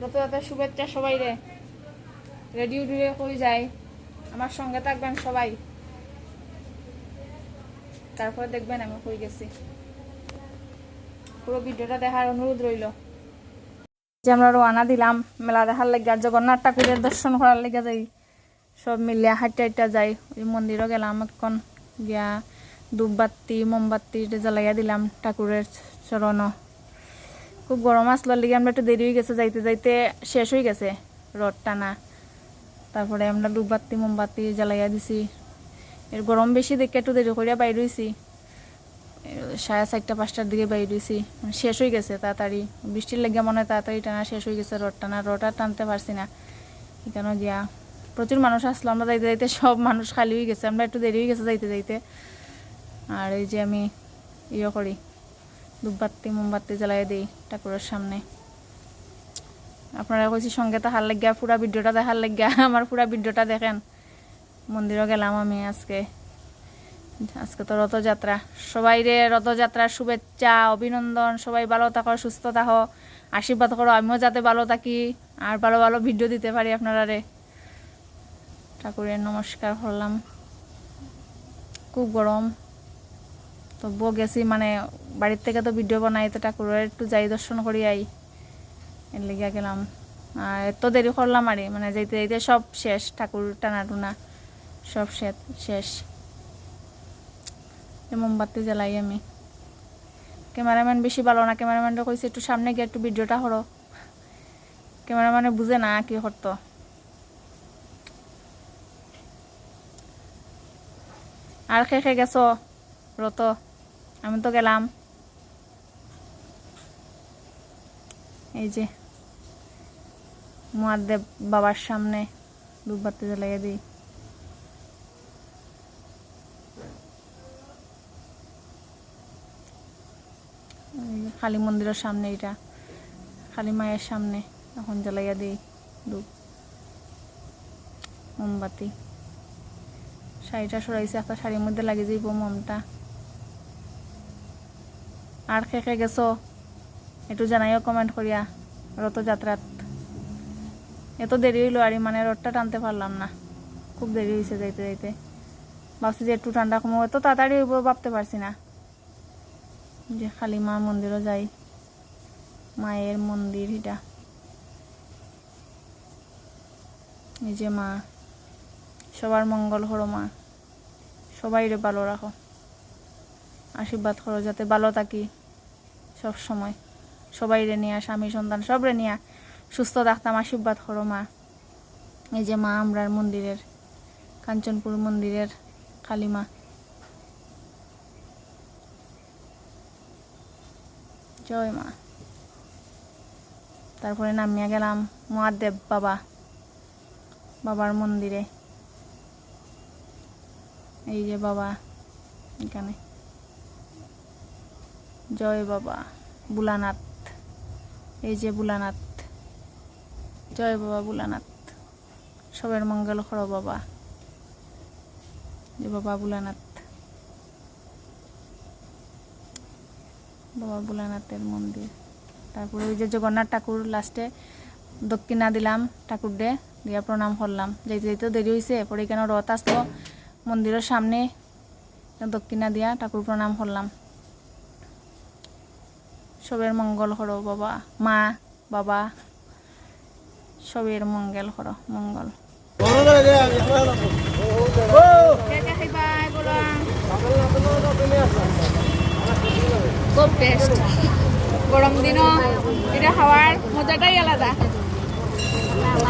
রথযাত্রার শুভেচ্ছা সবাই রে রেডিও ডুয়ে কই যায়? আমার সঙ্গে থাকবেন সবাই। তারপরে দেখবেন আমি কই গেছি। পুরো ভিডিওটা দেখার অনুরোধ রইল। যে আমরা রওনা দিলাম, মেলা দেখার লেগে আর জগন্নাথ ঠাকুরের দর্শন করার লেগে যাই। সব মিলিয়া হাইটা হাইটা যাই। ওই মন্দিরও গেলাম এখন। গিয়া ধূপবাতি মোমবাতি জ্বালাইয়া দিলাম ঠাকুরের চরণ খুব গরম আসলার লেগে আমরা একটু দেরি হয়ে গেছে, যাইতে যাইতে শেষ হয়ে গেছে রড টানা। তারপরে আমরা ধূপবাতি মোমবাতি জ্বালাইয়া দিছি। এর গরম বেশি দেখে একটু দেরি করিয়া বাইর হয়েছি সাড়ে চারটা, পাঁচটার দিকে বাইর হয়েছি মানে শেষ হয়ে গেছে তাড়াতাড়ি। বৃষ্টির লেগে মনে হয় তাড়াতাড়ি টানা শেষ হয়ে গেছে রড টানা। রড আর টানতে পারছি না। এখানে গিয়া। প্রচুর মানুষ আসলো, আমরা যাইতে যাইতে সব মানুষ খালি হয়ে গেছে। আমরা একটু দেরি হয়ে গেছে যাইতে যাইতে। আর এই যে আমি ইয়ে করি। ধূপবাতি মোমবাতি জ্বালাই দিই ঠাকুরের সামনে। আপনারা কইছি, সঙ্গে তো হার লাগিয়া পুরা ভিডিওটা দেখার লাগিয়া, আমার পুরা ভিডিওটা দেখেন। মন্দিরও গেলাম আমি আজকে। আজকে তো রথযাত্রা। সবাই রে, রথযাত্রার শুভেচ্ছা, অভিনন্দন। সবাই ভালো থাকো, সুস্থ থাকো। আশীর্বাদ করো, আমিও যাতে ভালো থাকি। আর ভালো ভালো ভিডিও দিতে পারি আপনারা রে। ঠাকুরের নমস্কার করলাম। খুব গরম। তবুও গেছি মানে বাড়ির থেকে তো ভিডিও বানাই, তো ঠাকুরের একটু যাই দর্শন করি আই। এর লেগে গেলাম। আর এত দেরি করলাম আরে মানে যাইতে যাইতে সব শেষ, ঠাকুর টানা টুনা সব শেষ। মোমবাতি জ্বালাই আমি। ক্যামেরাম্যান বেশি ভালো না, ক্যামেরাম্যানটা কইছে একটু সামনে গিয়ে একটু ভিডিওটা করো। ক্যামেরাম্যানে বুঝে না কি করতো। আর খেয়ে খেয়ে গেছো? রত। আমি তো গেলাম। এই যে মহাদেব বাবার সামনে ধূপবাতি জ্বালাইয়া দিই। কালী মন্দিরের সামনে এটা কালী মায়ের সামনে এখন জ্বালাইয়া দিই ধূপ মোমবাতি। শাড়িটা সরাইছে, একটা শাড়ির মধ্যে লাগে যাইব মমটা। আর খেয়ে খেয়ে গেছো। একটু জানাইও কমেন্ট করিয়া রথযাত্রাত এত দেরি হইল আর মানে রথটা টানতে পারলাম না। খুব দেরি হয়েছে যাইতে যাইতে। ভাবছি যে একটু ঠান্ডা কমো এত তাড়াতাড়ি হইব ভাবতে পারছি না। যে খালি মা মন্দিরও যাই, মায়ের মন্দির এটা এই যে মা, সবার মঙ্গল হরো মা। সবাই রে ভালো রাখো। আশীর্বাদ করো যাতে ভালো থাকি সব সময়। সবাই রে নিয়া, স্বামী, সন্তান, সব রে নিয়া সুস্থ থাকতাম, আশীর্বাদ করো মা। এই যে মা আমরার মন্দিরের, কাঞ্চনপুর মন্দিরের কালী মা। জয় মা। তারপরে নামিয়া গেলাম মহাদেব বাবা, বাবার মন্দিরে। এই যে বাবা, এখানে। জয় বাবা, বুলানাথ। এই যে বুলানাথ। জয় বাবা, বুলানাথ। সবের মঙ্গল করো বাবা। যে বাবা, বুলানাথ। বাবা বুলানাথের মন্দির। তারপরে ওই যে জগন্নাথ ঠাকুর লাস্টে দক্ষিণা দিলাম ঠাকুর ডে দিয়া প্রণাম করলাম। যেতে যেতে দেরি হয়েছে পরে কেন রথ আসতো মন্দিরের সামনে দক্ষিণা দিয়া ঠাকুর প্রণাম করলাম। সবের মঙ্গল করো বাবা। মা, বাবা, সবের মঙ্গল করো, মঙ্গল। গরম দিনও এটা মজাটাই আলাদা।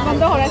বন্ধ সময়